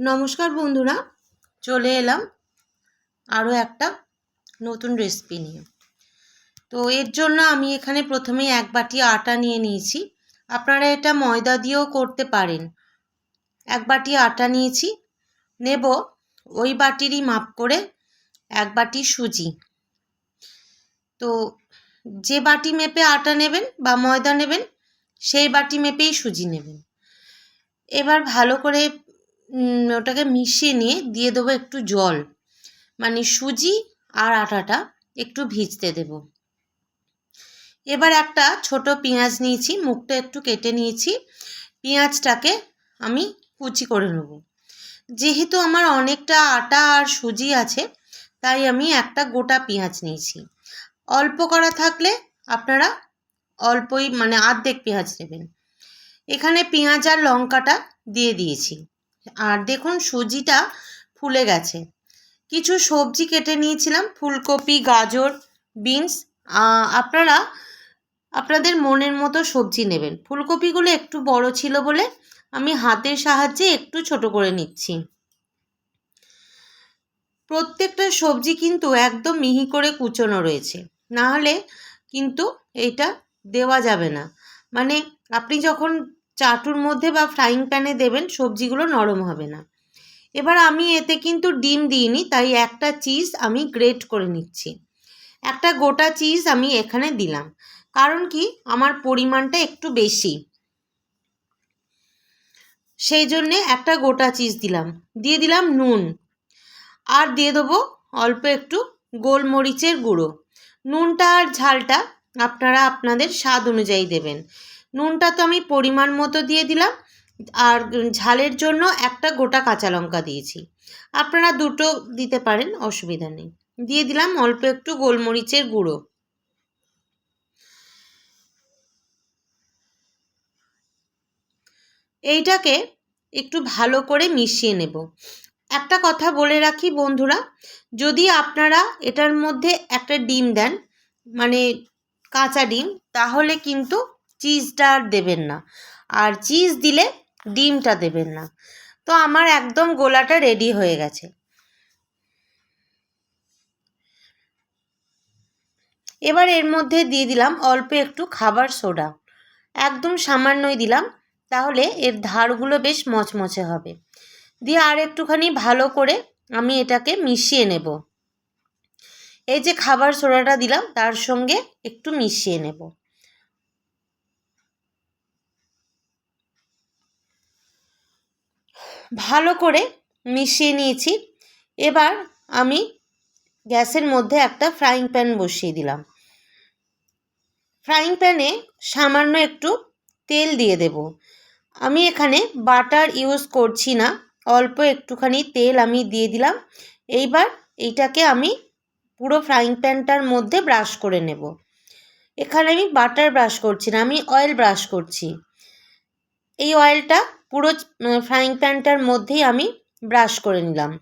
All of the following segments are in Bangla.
নমস্কার বন্ধুরা, চলে এলাম আরও একটা নতুন রেসিপি নিয়ে। তো এর জন্য আমি এখানে প্রথমেই এক বাটি আটা নিয়ে নিয়েছি। আপনারা এটা ময়দা দিয়েও করতে পারেন। এক বাটি আটা নিয়েছি, নেব ওই বাটিরই মাপ করে এক বাটি সুজি। তো যে বাটি মেপে আটা নেবেন বা ময়দা নেবেন, সেই বাটি মেপেই সুজি নেবেন। এবার ভালো করে ওটাকে মিশিয়ে নিয়ে দিয়ে দেবো একটু জল। মানে সুজি আর আটাটা একটু ভিজতে দেব। এবার একটা ছোট পেঁয়াজ নিয়েছি, মুখটা একটু কেটে নিয়েছি। পেঁয়াজটাকে আমি কুচি করে নেব। যেহেতু আমার অনেকটা আটা আর সুজি আছে, তাই আমি একটা গোটা পেঁয়াজ নিয়েছি। অল্প করা থাকলে আপনারা অল্পই মানে আর্ধেক পেঁয়াজ নেবেন। এখানে পেঁয়াজ আর লঙ্কাটা দিয়ে দিয়েছি। আর দেখুন সুজিটা ফুলে গেছে। কিছু সবজি কেটে নিয়েছিলাম, ফুলকপি, গাজর, বিনস আপনারা, আপনাদের মনের মতো সবজি নেবেন। ফুলকপিগুলো একটু বড় ছিল বলে আমি হাতের সাহায্যে একটু ছোট করে নিচ্ছি। প্রত্যেকটা সবজি কিন্তু একদম মিহি করে কুচোনো রয়েছে। না হলে কিন্তু এটা দেওয়া যাবে না। মানে আপনি যখন চাটুর মধ্যে বা ফ্রাইং প্যানে দেবেন, সবজিগুলো নরম হবে না। এবার আমি এতে কিন্তু ডিম দিইনি, তাই একটা চিজ আমি গ্রেট করে নিচ্ছি। একটা গোটা চিজ আমি এখানে দিলাম। কারণ কি? আমার পরিমাণটা একটু বেশি। সেই জন্যে একটা গোটা চিজ দিলাম। দিয়ে দিলাম নুন। আর দিয়ে দেবো অল্প একটু গোলমরিচের গুঁড়ো। নুনটা আর ঝালটা আপনারা আপনাদের স্বাদ অনুযায়ী দেবেন। নুনটা তো আমি পরিমাণ মতো দিয়ে দিলাম, আর ঝালের জন্য একটা গোটা কাঁচা লঙ্কা দিয়েছি। আপনারা দুটো দিতে পারেন, অসুবিধা নেই। দিয়ে দিলাম অল্প একটু গোলমরিচের গুঁড়ো। এইটাকে একটু ভালো করে মিশিয়ে নেব। একটা কথা বলে রাখি বন্ধুরা, যদি আপনারা এটার মধ্যে একটা ডিম দেন মানে কাঁচা ডিম, তাহলে কিন্তু চিজটা আর দেবেন না। আর চিজ দিলে ডিমটা দেবেন না। তো আমার একদম গোলাটা রেডি হয়ে গেছে। এবার এর মধ্যে দিয়ে দিলাম অল্প একটু খাবার সোডা। একদম সামান্যই দিলাম, তাহলে এর ধারগুলো বেশ মচমচে হবে। দিয়ে আর একটুখানি ভালো করে আমি এটাকে মিশিয়ে নেব। এই যে খাবার সোডাটা দিলাম, তার সঙ্গে একটু মিশিয়ে নেব। ভালো করে মিশিয়ে নিয়েছি। এবার আমি গ্যাসের মধ্যে একটা ফ্রাইং প্যান বসিয়ে দিলাম। ফ্রাইং প্যানে সামান্য একটু তেল দিয়ে দেব। আমি এখানে বাটার ইউজ করছি না, অল্প একটুখানি তেল আমি দিয়ে দিলাম। এইবার এইটাকে আমি পুরো ফ্রাইং প্যানটার মধ্যে ব্রাশ করে নেব। এখানে আমি বাটার ব্রাশ করছি না, আমি অয়েল ব্রাশ করছি। এই অয়েলটা পুরো ফ্রাইং প্যানটার মধ্যেই আমি ব্রাশ করে নিলাম।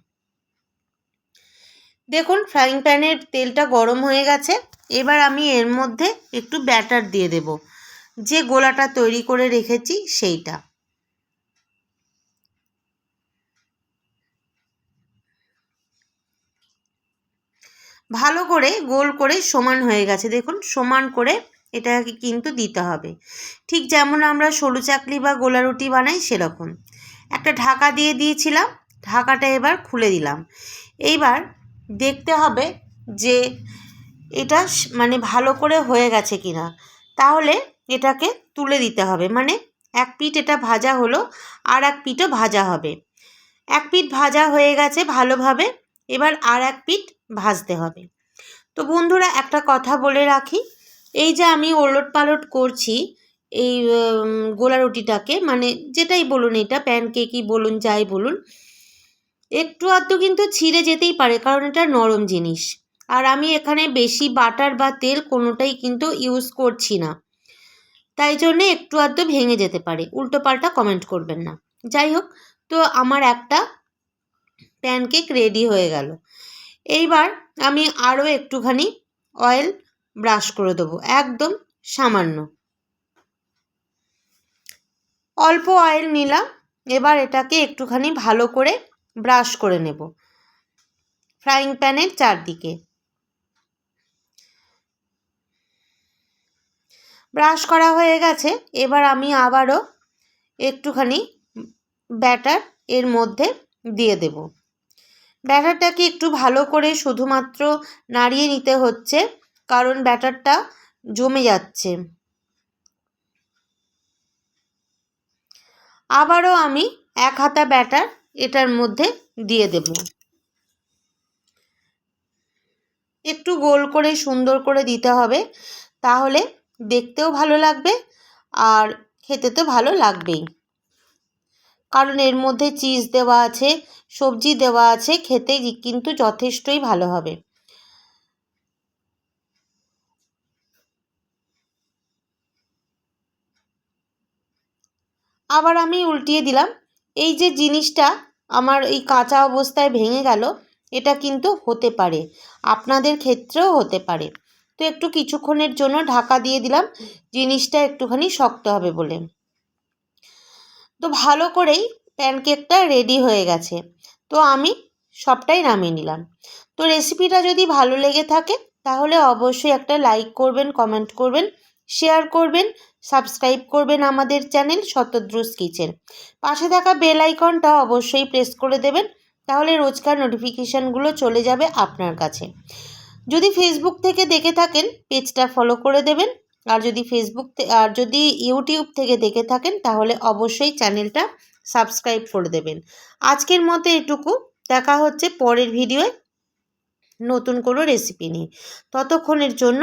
দেখুন ফ্রাইং প্যানের তেলটা গরম হয়ে গেছে। এবার আমি এর মধ্যে একটু ব্যাটার দিয়ে দেব। যে গোলাটা তৈরি করে রেখেছি সেইটা। ভালো করে গোল করে সমান হয়ে গেছে। দেখুন, সমান করে এটাকে কিন্তু দিতে হবে। ঠিক যেমন আমরা সরু চাকলি বা গোলা রুটি বানাই সেরকম। একটা ঢাকা দিয়ে দিয়েছিলাম, ঢাকাটা এবার খুলে দিলাম। এইবার দেখতে হবে যে এটা মানে ভালো করে হয়ে গেছে কি না তাহলে এটাকে তুলে দিতে হবে। মানে এক পিঠ এটা ভাজা হলো, আর এক পিঠও ভাজা হবে। এক পিঠ ভাজা হয়ে গেছে ভালোভাবে, এবার আর এক পিঠ ভাজতে হবে। তো বন্ধুরা, একটা কথা বলে রাখি। এই যে আমি ওলট পালট করছি, এই গোলা রুটিটাকে মানে যেটাই বলুন এটা, প্যানকেকই বলুন, যাই বলুন, একটু আধটু কিন্তু ছিঁড়ে যেতেই পারে, কারণ এটা নরম জিনিস। আর আমি এখানে বেশি বাটার বা তেল কোনোটাই কিন্তু ইউজ করছি না। তাই জন্যে একটু আধটু ভেঙে যেতে পারে, উল্টো পাল্টা কমেন্ট করবেন না। যাই হোক, তো আমার একটা প্যানকেক রেডি হয়ে গেল। এইবার আমি আরও একটুখানি অয়েল ব্রাশ করে দেবো, একদম সামান্য। অল্প অয়েল নিলাম, এবার এটাকে একটুখানি ভালো করে ব্রাশ করে নেব ফ্রাইং প্যানের চারদিকে। ব্রাশ করা হয়ে গেছে, এবার আমি আবারও একটুখানি ব্যাটার এর মধ্যে দিয়ে দেব। ব্যাটারটাকে একটু ভালো করে শুধুমাত্র নাড়িয়ে নিতে হচ্ছে। কারণ ব্যাটারটা জমে যাচ্ছে। আবারও আমি এক হাতা ব্যাটার এটার মধ্যে দিয়ে দেব। একটু গোল করে সুন্দর করে দিতে হবে, তাহলে দেখতেও ভালো লাগবে আর খেতে তো ভালো লাগবেই। কারণ এর মধ্যে চিজ দেওয়া আছে, সবজি দেওয়া আছে, খেতে কিন্তু যথেষ্টই ভালো হবে। আবার আমি উল্টিয়ে দিলাম। এই যে জিনিসটা আমার এই কাঁচা অবস্থায় ভেঙে গেল, এটা কিন্তু হতে পারে। আপনাদের ক্ষেত্রেও হতে পারে। তো একটু কিছুক্ষণের জন্য ঢাকা দিয়ে দিলাম। জিনিসটা একটুখানি শক্ত হবে বলে। তো ভালো করেই প্যানকেকটা রেডি হয়ে গেছে। তো আমি সবটাই নামিয়ে নিলাম। তো রেসিপিটা যদি ভালো লেগে থাকে, তাহলে অবশ্যই একটা লাইক করবেন, কমেন্ট করবেন। শেয়ার করবেন, সাবস্ক্রাইব করবেন আমাদের চ্যানেল শতদ্রুস কিচেন। পাশে থাকা বেল আইকনটা অবশ্যই প্রেস করে দেবেন, তাহলে রোজকার নোটিফিকেশানগুলো চলে যাবে আপনার কাছে। যদি ফেসবুক থেকে দেখে থাকেন, পেজটা ফলো করে দেবেন। আর যদি ফেসবুক আর যদি ইউটিউব থেকে দেখে থাকেন, তাহলে অবশ্যই চ্যানেলটা সাবস্ক্রাইব করে দেবেন। আজকের মতো এটুকু, দেখা হচ্ছে পরের ভিডিওয়ে নতুন কোনো রেসিপি নিয়ে। ততক্ষণের জন্য